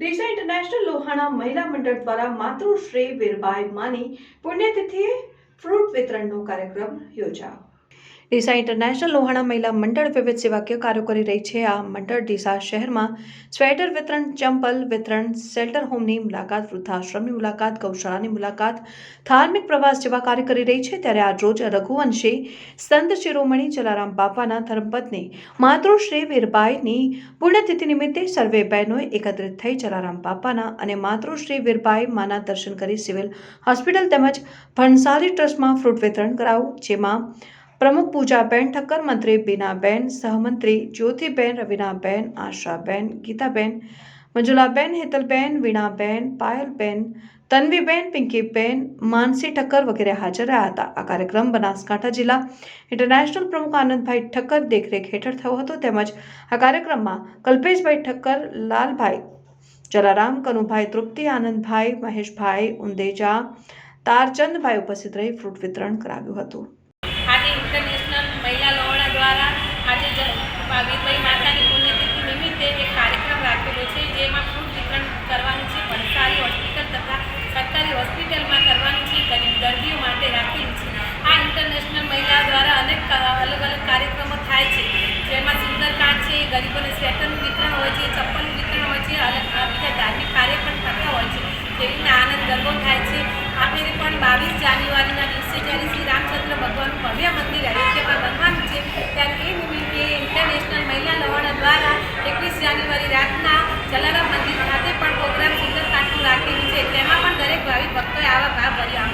Deesa international Lohana મહિલા મંડળ દ્વારા માતૃશ્રી વીરબાઈ માની પુણ્યતિથિએ ફ્રૂટ વિતરણનો કાર્યક્રમ યોજાયો. ડીસા ઇન્ટરનેશનલ લોહાણા મહિલા મંડળ વિવિધ સેવાકીય કાર્યો કરી રહી છે. આ મંડળ ડીસા શહેરમાં સ્વેટર વિતરણ, ચંપલ વિતરણ, શેલ્ટર હોમની મુલાકાત, વૃદ્ધાશ્રમની મુલાકાત, ગૌશાળાની મુલાકાત, ધાર્મિક પ્રવાસ જેવા કાર્ય કરી રહી છે. ત્યારે આજરોજ રઘુવંશી સંત શિરોમણી જલારામ બાપાના ધર્મપત્ની માતૃશ્રી વીરબાઈની પુણ્યતિથિ નિમિત્તે સર્વે બહેનોએ એકત્રિત થઈ જલારામ બાપાના અને માતૃશ્રી વીરબાઈ માના દર્શન કરી સિવિલ હોસ્પિટલ તેમજ ભણસાલી ટ્રસ્ટમાં ફ્રૂટ વિતરણ કરાવું, જેમાં પ્રમુખ પૂજાબેન, ઠક્કર મંત્રી બીનાબેન, સહમંત્રી જ્યોતિબેન, રવિનાબેન આશાબેન ગીતાબેન, મંજુલાબેન, હેતલબેન, વીણાબેન, પાયલબેન, તન્વીબેન, પિંકીબેન, માનસી ઠક્કર વગેરે હાજર રહ્યા હતા. આ કાર્યક્રમ બનાસકાંઠા જિલ્લા ઇન્ટરનેશનલ પ્રમુખ આનંદભાઈ ઠક્કર દેખરેખ હેઠળ થયો હતો. તેમજ આ કાર્યક્રમમાં કલ્પેશભાઈ ઠક્કર, લાલભાઈ જલારામ, કનુભાઈ તૃપ્તિ, આનંદભાઈ મહેશભાઈ ઉંદેજા, તારચંદભાઈ ઉપસ્થિત રહી ફ્રૂટ વિતરણ કરાવ્યું હતું. આજે ઇન્ટરનેશનલ મહિલા લોહણા દ્વારા આજે વીરબાઈ માતાની પુણ્યતિથિ નિમિત્તે એક કાર્યક્રમ રાખેલો છે, જેમાં ફૂડ વિતરણ કરવાનું છે ભણસારી હોસ્પિટલ તથા સરકારી હોસ્પિટલમાં કરવાનું છે, ગરીબ દર્દીઓ માટે રાખેલું છે. આ ઇન્ટરનેશનલ મહિલા દ્વારા અનેક અલગ અલગ કાર્યક્રમો થાય છે, જેમાં સુંદરકાંડ છે, ગરીબોને સ્વેટરનું વિતરણ હોય છે, ચપ્પલનું વિતરણ હોય છે, અલગ બીજા ધાર્મિક પણ થતા હોય છે તેવી રીતે આનંદ ગરબો થાય છે. આપણે પણ બાવીસ જાન્યુઆરીના ભાવિક ભક્તોએ આવા ભાવ ભર્યા